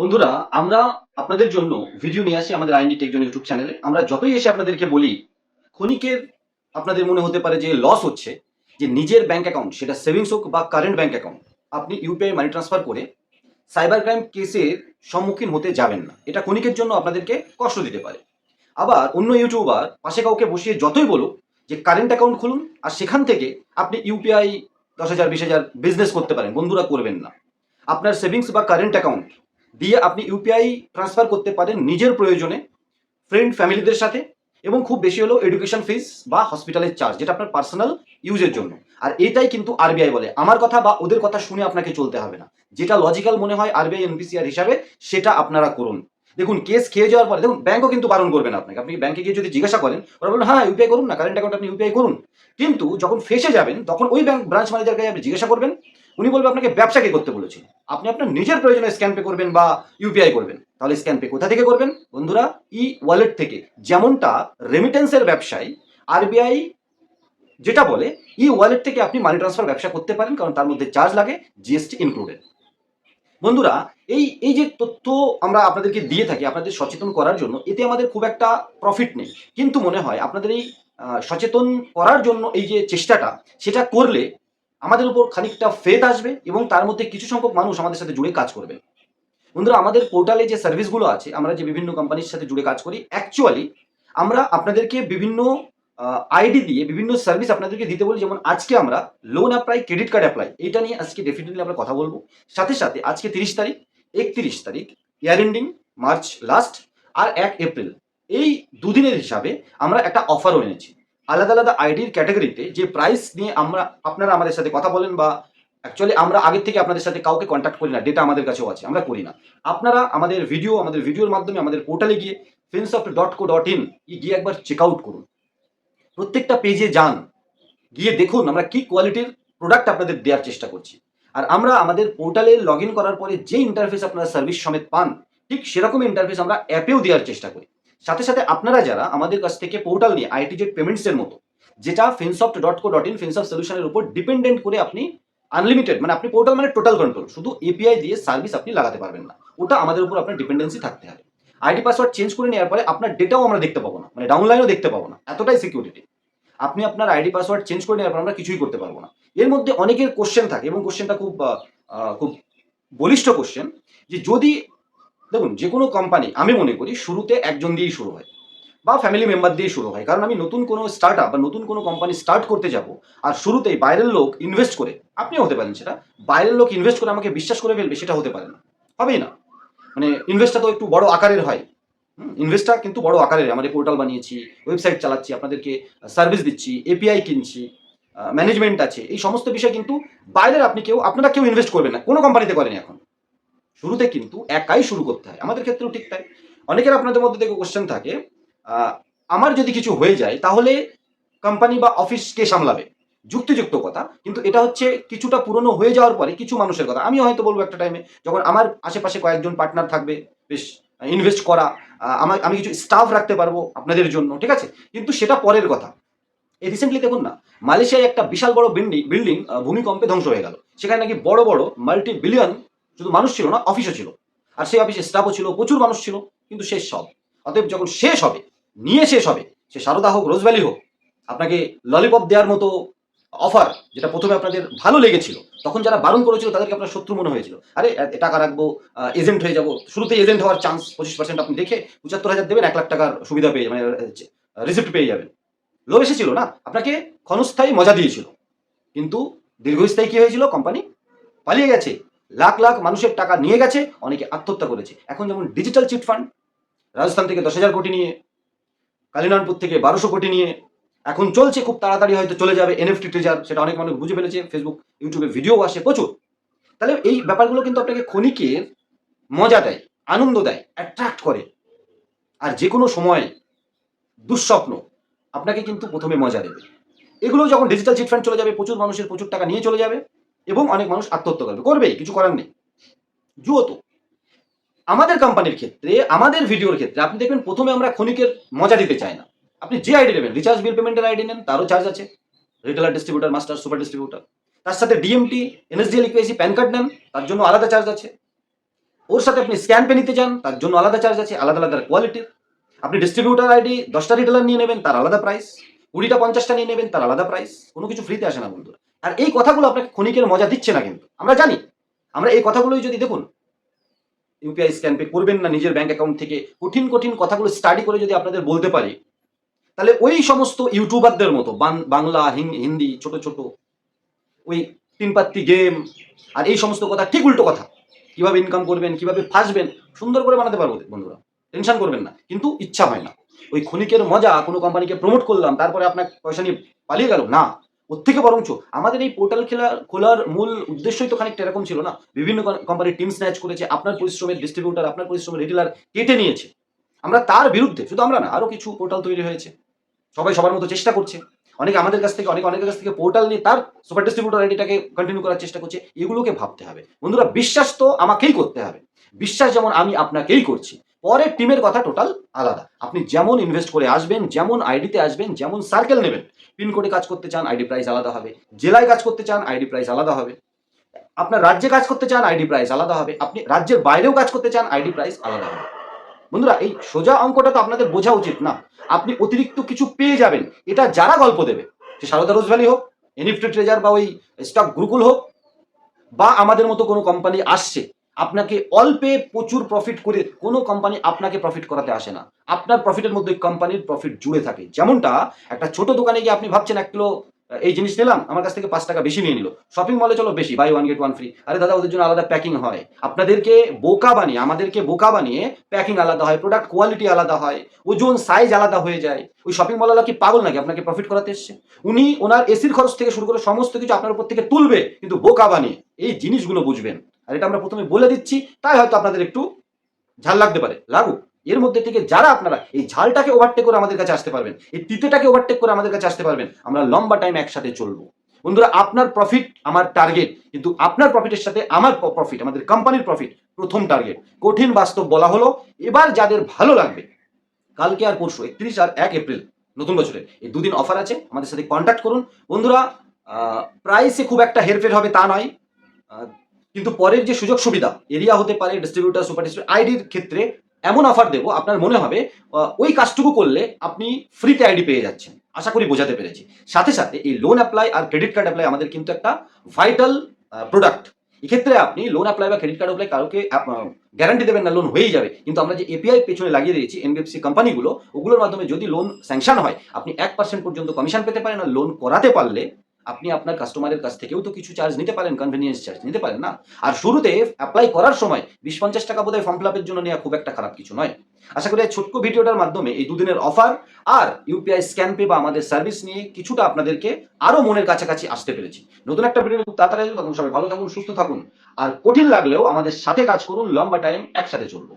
বন্ধুরা, আমরা আপনাদের জন্য ভিডিও নিয়ে আসি আমাদের আইনি টেকজন ইউটিউব চ্যানেলে আমরা যতই এসে আপনাদেরকে বলি, ক্ষণিকের আপনাদের মনে হতে পারে যে লস হচ্ছে, যে নিজের ব্যাংক অ্যাকাউন্ট সেটা সেভিংস হোক বা কারেন্ট ব্যাংক অ্যাকাউন্ট আপনি ইউপিআই মানি ট্রান্সফার করে সাইবার ক্রাইম কেসের সম্মুখীন হতে যাবেন না। এটা ক্ষণিকের জন্য আপনাদেরকে কষ্ট দিতে পারে। আবার অন্য ইউটিউবার পাশে কাউকে বসিয়ে যতই বলুক যে কারেন্ট অ্যাকাউন্ট খুলুন, আর সেখান থেকে আপনি ইউপিআই দশ হাজার, বিশ হাজার বিজনেস করতে পারেন। বন্ধুরা, করবেন না। আপনার সেভিংস বা কারেন্ট অ্যাকাউন্ট দিয়ে আপনি ইউপিআই ট্রান্সফার করতে পারেন নিজের প্রয়োজনে ফ্রেন্ড ফ্যামিলিদের সাথে, এবং খুব বেশি হলেও এডুকেশন ফিস বা হসপিটালের চার্জ যেটা আপনার পার্সোনাল ইউজের জন্য। আর এটাই কিন্তু আরবিআই বলে। আমার কথা বা ওদের কথা শুনে আপনাকে চলতে হবে না। যেটা লজিক্যাল মনে হয় আরবিআই এনপিসিআর হিসাবে, সেটা আপনারা করুন। দেখুন কেস খেয়ে যাওয়ার পরে, দেখুন ব্যাংকও কিন্তু বারণ করবে না আপনাকে। আপনি ব্যাংকে গিয়ে যদি জিজ্ঞাসা করেন, ওরা বলবেন হ্যাঁ ইউপিআই করুন না কারেন্ট অ্যাকাউন্ট আপনি ইউপিআই করুন। কিন্তু যখন ফেসে যাবেন, তখন ওই ব্যাংক ব্রাঞ্চ ম্যানেজারকে আপনি জিজ্ঞাসা করবেন উনি বলবে আপনাকে ব্যবসা কে করতে বলেছেন আপনি আপনার নিজের প্রয়োজনে স্ক্যান পে করবেন বা ইউপিআই করবেন। তাহলে স্ক্যান পে কোথা থেকে করবেন? বন্ধুরা ই ওয়ালেট থেকে। যেমনটা রেমিটেন্সের ব্যবসায় আরবিআই যেটা বলে ই ওয়ালেট থেকে আপনি মানি ট্রান্সফার ব্যবসা করতে পারেন, কারণ তার মধ্যে চার্জ লাগে জিএসটি ইনক্লুডেড বন্ধুরা, এই এই যে তথ্য আমরা আপনাদেরকে দিয়ে থাকি, আপনাদের সচেতন করার জন্য, এতে আমাদের খুব একটা প্রফিট নেই। কিন্তু মনে হয় আপনাদের এই সচেতন করার জন্য এই যে চেষ্টাটা, সেটা করলে আমাদের উপর খানিকটা ফেথ আসবে এবং তার মধ্যে কিছু সংখ্যক মানুষ আমাদের সাথে জুড়ে কাজ করবে। বন্ধুরা, আমাদের পোর্টালে যে সার্ভিসগুলো আছে, আমরা যে বিভিন্ন কোম্পানির সাথে জুড়ে কাজ করি অ্যাকচুয়ালি আমরা আপনাদেরকে বিভিন্ন আইডি দিয়ে বিভিন্ন সার্ভিস আপনাদেরকে দিতে বলি। যেমন আজকে আমরা loan apply credit card apply এইটা নিয়ে আজকে ডেফিনেটলি আমরা কথা বলব। সাথে সাথে আজকে তিরিশ তারিখ, একত্রিশ তারিখ ইয়ার এন্ডিং মার্চ লাস্ট আর এক এপ্রিল এই দুদিনের হিসাবে আমরা একটা অফারও এনেছি। আলাদা আলাদা আইডির ক্যাটাগরিতে যে প্রাইস নিয়ে আমরা, আপনারা আমাদের সাথে কথা বলেন বা অ্যাকচুয়ালি আমরা আগের থেকে আপনাদের সাথে কাউকে কন্ট্যাক্ট করি না ডেটা আমাদের কাছেও আছে, আমরা করি না। আপনারা আমাদের ভিডিও আমাদের ভিডিওর মাধ্যমে আমাদের পোর্টালে গিয়ে Finsoft dot co dot in গিয়ে একবার চেক আউট করুন। প্রত্যেকটা পেজে যান, গিয়ে দেখুন আমরা কি কোয়ালিটির প্রোডাক্ট আপনাদের দেওয়ার চেষ্টা করছি। আর আমরা আমাদের পোর্টালে লগ করার পরে যে ইন্টারফেস আপনারা সার্ভিস সমেত পান, ঠিক সেরকম ইন্টারফেস আমরা অ্যাপেও দেওয়ার চেষ্টা করি। সাথে সাথে আপনারা যারা আমাদের কাছ থেকে পোর্টাল নিয়ে আইটি জেট পেমেন্টসের মতো, যেটা Finsoft dot co dot in Finsoft সলিউশনের উপর ডিপেন্ডেন্ট করে আপনি আনলিমিটেড মানে আপনি পোর্টাল মানে টোটাল কন্ট্রোল শুধু এপিআই দিয়ে সার্ভিস আপনি লাগাতে পারবেন না। ওটা আমাদের উপর আপনার ডিপেন্ডেন্সি থাকতে হবে। আইডি পাসওয়ার্ড চেঞ্জ করে নেওয়ার পরে আপনার ডেটাও আমরা দেখতে পাবো না মানে ডাউনলাইনও দেখতে পাবো না, এতটাই সিকিউরিটি আপনি আপনার আইডি পাসওয়ার্ড চেঞ্জ করে নেওয়ার পর আমরা কিছুই করতে পারব না। এর মধ্যে অনেকের কোশ্চেন থাকে, এবং কোশ্চেনটা খুব খুব বলিষ্ঠ কোশ্চেন যে যদি দেখুন, যে কোনো কোম্পানি আমি মনে করি শুরুতে একজন দিয়েই শুরু হয় বা ফ্যামিলি মেম্বার দিয়েই শুরু হয়। কারণ আমি নতুন কোনো স্টার্ট বা নতুন কোনো কোম্পানি স্টার্ট করতে যাব আর শুরুতেই বাইরের লোক ইনভেস্ট করে, আপনিও হতে পারেন সেটা, বাইরের লোক ইনভেস্ট করে আমাকে বিশ্বাস করে ফেলবে সেটা হতে পারে না। হবেই না। মানে ইনভেস্টটা তো একটু বড় আকারের হয়। ইনভেস্টটা কিন্তু বড় আকারের। আমাদের পোর্টাল বানিয়েছি ওয়েবসাইট চালাচ্ছি, আপনাদেরকে সার্ভিস দিচ্ছি এপিআই কিনছি ম্যানেজমেন্ট আছে, এই সমস্ত বিষয় কিন্তু বাইরের আপনি কেউ, আপনারা কেউ ইনভেস্ট করবেন না। কোনো কোম্পানিতে করেন এখন। শুরুতে কিন্তু একাই শুরু করতে হয়। আমাদের ক্ষেত্রেও ঠিক তাই। অনেকের আপনাদের মধ্যে থেকে কোশ্চেন থাকে আমার যদি কিছু হয়ে যায়, তাহলে কোম্পানি বা অফিস কে সামলাবে? যুক্তিযুক্ত কথা, কিন্তু এটা হচ্ছে কিছুটা পুরনো হয়ে যাওয়ার পরে কিছু মানুষের কথা। আমি হয়তো বলব একটা টাইমে যখন আমার আশেপাশে কয়েকজন পার্টনার থাকবে, বেশ ইনভেস্ট করা আমার, আমি কিছু স্টাফ রাখতে পারব আপনাদের জন্য, ঠিক আছে? কিন্তু সেটা পরের কথা। এই রিসেন্টলি দেখুন না, মালয়েশিয়ায় একটা বিশাল বড় বিল্ডিং বিল্ডিং ভূমিকম্পে ধ্বংস হয়ে গেল। সেখানে নাকি বড় বড় মাল্টি বিলিয়ন শুধু মানুষ ছিল না অফিসও ছিল। আর সেই অফিসে স্টাফও ছিল, প্রচুর মানুষ ছিল, কিন্তু শেষ সব। অতএব যখন শেষ হবে, নিয়ে শেষ হবে, সে সারদা হোক, রোজভ্যালি হোক, আপনাকে ললিপপ দেওয়ার মতো অফার যেটা প্রথমে আপনাদের ভালো লেগেছিল, তখন যারা বারণ করেছিল তাদেরকে আপনার শত্রু মনে হয়েছিল। আরে টাকা রাখব এজেন্ট হয়ে যাব। শুরুতে এজেন্ট হওয়ার চান্স পঁচিশ পার্সেন্ট আপনি দেখে পঁচাত্তর হাজার দেবেন, এক লাখ টাকার সুবিধা পেয়ে মানে রিসিপ্ট পেয়ে যাবেন। লোভ এসেছিল না? আপনাকে ক্ষণস্থায়ী মজা দিয়েছিল। কিন্তু দীর্ঘস্থায়ী কি হয়েছিল? কোম্পানি পালিয়ে গেছে। লাখ লাখ মানুষের টাকা নিয়ে গেছে, অনেকে আত্মহত্যা করেছে। এখন যেমন ডিজিটাল চিট ফান্ড রাজস্থান থেকে দশ হাজার কোটি নিয়ে কালিনানপুর থেকে বারোশো কোটি নিয়ে, এখন চলছে, খুব তাড়াতাড়ি হয়তো চলে যাবে এনএফটি ট্রেজার সেটা অনেক মানুষ বুঝে ফেলেছে ফেসবুক ইউটিউবে ভিডিও আসে প্রচুর। তাহলে এই ব্যাপারগুলো কিন্তু আপনাকে ক্ষণিকের মজা দেয়, আনন্দ দেয় অ্যাট্রাক্ট করে। আর যে কোনো সময় দুঃস্বপ্ন আপনাকে কিন্তু প্রথমে মজা দেবে। এগুলো যখন ডিজিটাল চিট ফান্ড চলে যাবে, প্রচুর মানুষের প্রচুর টাকা নিয়ে চলে যাবে। এবং অনেক মানুষ আত্মহত্যা করবে। করবেই, কিছু করার নেই। জুয়ো তো। আমাদের কোম্পানির ক্ষেত্রে, আমাদের ভিডিওর ক্ষেত্রে, আপনি দেখবেন প্রথমে আমরা ক্ষণিকের মজা দিতে চাই না। আপনি যে আইডি নেবেন রিচার্জ বিল পেমেন্টের আইডি নেন, তারও চার্জ আছে। Retailer distributor master super distributor তার সাথে DMT NSDL eKYC PAN card নেন, তার জন্য আলাদা চার্জ আছে। ওর সাথে আপনি স্ক্যান পে নিতে চান, তার জন্য আলাদা চার্জ আছে, আলাদা আলাদা কোয়ালিটির আপনি ডিস্ট্রিবিউটার আইডি দশটা রিটেলার নিয়ে নেবেন, তার আলাদা প্রাইস কুড়িটা, পঞ্চাশটা নিয়ে নেবেন, তার আলাদা প্রাইস কোনো কিছু ফ্রিতে আসে না, বন্ধুরা। আর এই কথাগুলো আপনাকে ক্ষণিকের মজা দিচ্ছে না কিন্তু। আমরা জানি। আমরা এই কথাগুলোই যদি দেখুন ইউপিআই স্ক্যান পে করবেন না নিজের ব্যাংক অ্যাকাউন্ট থেকে, কঠিন কঠিন কথাগুলো স্টাডি করে যদি আপনাদের বলতে পারি, তাহলে ওই সমস্ত ইউটিউবারদের মতো বাংলা হিন্দি, ছোট ছোট, ওই তিন গেম আর এই সমস্ত কথা ঠিক উল্টো কথা। কীভাবে ইনকাম করবেন, কীভাবে ফাঁসবেন, সুন্দর করে বানাতে পারব বন্ধুরা। টেনশন করবেন না, কিন্তু ইচ্ছা হয় না। ওই ক্ষণিকের মজা কোনো কোম্পানিকে প্রমোট করলাম, তারপরে আপনার পয়সা নিয়ে পালিয়ে গেল? না। ওর থেকে বরঞ্চ আমাদের এই পোর্টাল খেলা খোলার মূল উদ্দেশ্যই তো খানিকটা এরকম ছিল না? বিভিন্ন কোম্পানির টিম স্ন্যাচ করেছে, আপনার পরিশ্রমের ডিস্ট্রিবিউটার আপনার পরিশ্রমের রিটেলার কেটে নিয়েছে। আমরা তার বিরুদ্ধে, শুধু আমরা না, আরও কিছু পোর্টাল তৈরি হয়েছে। সবাই সবার মতো চেষ্টা করছে। অনেকে আমাদের কাছ থেকে, অনেক অনেকের কাছ থেকে পোর্টাল নিয়ে তার সুপার ডিস্ট্রিবিউটার আইডিটাকে কন্টিনিউ করার চেষ্টা করছে। এগুলোকে ভাবতে হবে। বন্ধুরা, বিশ্বাস তো আমাকেই করতে হবে। বিশ্বাস যেমন আমি আপনাকেই করছি। পরের টিমের কথা টোটাল আলাদা। আপনি যেমন ইনভেস্ট করে আসবেন, যেমন আইডিতে আসবেন, যেমন সার্কেল নেবেন পিনকোডে কাজ করতে চান আইডি প্রাইস আলাদা হবে। জেলায় কাজ করতে চান আইডি প্রাইস আলাদা হবে। আপনার রাজ্যে কাজ করতে চান আইডি প্রাইস আলাদা হবে। আপনি রাজ্যের বাইরেও কাজ করতে চান আইডি প্রাইস আলাদা হবে। বন্ধুরা, এই সোজা অঙ্কটা তো আপনাদের বোঝা উচিত না। আপনি অতিরিক্ত কিছু পেয়ে যাবেন। এটা যারা গল্প দেবে, সে সারদা রোজ ভ্যালি হোক এনএফটি ট্রেজার বা ওই স্টক গুরুকুল হোক, বা আমাদের মতো কোনো কোম্পানি আসছে আপনাকে অল্পে প্রচুর প্রফিট করে কোনো কোম্পানি আপনাকে প্রফিট করাতে আসে না। আপনার প্রফিটের মধ্যে কোম্পানির প্রফিট জুড়ে থাকে। যেমনটা একটা ছোট দোকানে গিয়ে আপনি ভাবছেন এক কিলো এই জিনিস নিলাম, আমার কাছ থেকে পাঁচ টাকা বেশি নিয়ে নিল। শপিং মলে চলো বেশি buy one get one free আরে দাদা, ওদের জন্য আলাদা প্যাকিং হয়। আপনাদেরকে বোকা বানিয়ে, আমাদেরকে বোকা বানিয়ে প্যাকিং আলাদা হয় প্রোডাক্ট কোয়ালিটি আলাদা হয়, ওজন সাইজ আলাদা হয়ে যায়। ওই শপিং মলওয়ালা কি পাগল নাকি? আপনাকে প্রফিট করাতে এসছে। উনি ওনার এসির খরচ থেকে শুরু করে সমস্ত কিছু আপনার উপর থেকে তুলবে, কিন্তু বোকা বানিয়ে। এই জিনিসগুলো বুঝবেন। আর এটা আমরা প্রথমে বলে দিচ্ছি, তাই হয়তো আপনাদের একটু ঝাল লাগতে পারে। লাগুক এর মধ্যে থেকে যারা আপনারা এই ঝালটাকে ওভারটেক করে আমাদের কাছে আসতে পারবেন, এই তিতেটাকে ওভারটেক করে আমাদের কাছে আসতে পারবেন, আমরা লম্বা টাইম একসাথে চলবো। বন্ধুরা, আপনার প্রফিট আমার টার্গেট কিন্তু আপনার প্রফিটের সাথে আমার প্রফিট আমাদের কোম্পানির প্রফিট প্রথম টার্গেট কঠিন বাস্তব বলা হলো, এবার যাদের ভালো লাগবে, কালকে আর পরশু, একত্রিশ আর এক এপ্রিল, নতুন বছরের, এই দুদিন অফার আছে, আমাদের সাথে কন্ট্যাক্ট করুন। বন্ধুরা প্রাইসে খুব একটা হেরফের হবে তা নয়। কিন্তু পরের যে সুযোগ সুবিধা, এরিয়া হতে পারে ডিস্ট্রিবিউটার সুপার ডিস্ট্রিবিউটার আইডির ক্ষেত্রে এমন অফার দেবো, আপনার মনে হবে ওই কাজটুকু করলে আপনি ফ্রিতে আইডি পেয়ে যাচ্ছেন। আশা করি বোঝাতে পেরেছি। সাথে সাথে এই লোন অ্যাপ্লাই আর ক্রেডিট কার্ড অ্যাপ্লাই আমাদের কিন্তু একটা ভাইটাল প্রোডাক্ট এক্ষেত্রে আপনি লোন অ্যাপ্লাই বা ক্রেডিট কার্ড অ্যাপ্লাই কারোকে গ্যারান্টি দেবেন না লোন হয়েই যাবে। কিন্তু আমরা যে এপিআই পেছনে লাগিয়ে দিয়েছি এনবিএফসি কোম্পানিগুলো ওগুলোর মাধ্যমে যদি লোন স্যাংশন হয়, আপনি এক পার্সেন্ট পর্যন্ত কমিশন পেতে পারেন আর লোন করাতে পারলে আপনি আপনার কাস্টমারের কাছ থেকেও তো কিছু চার্জ নিতে পারেন কনভেনিয়েন্স চার্জ নিতে পারেন, না? আর শুরুতে অ্যাপ্লাই করার সময় বিশ পঞ্চাশ টাকা বোধহয় ফর্ম ফিল জন্য নেওয়া খুব একটা খারাপ কিছু নয়। আশা করি ছোট্ট ভিডিওটার মাধ্যমে এই দুদিনের অফার আর ইউপিআই স্ক্যান পে বা আমাদের সার্ভিস নিয়ে কিছুটা আপনাদেরকে আরও মনের কাছাকাছি আসতে পেরেছি। নতুন একটা ভিডিও খুব তাড়াতাড়ি তখন সবাই ভালো থাকুন, সুস্থ থাকুন, আর কঠিন লাগলেও আমাদের সাথে কাজ করুন, লম্বা টাইম একসাথে চলবো।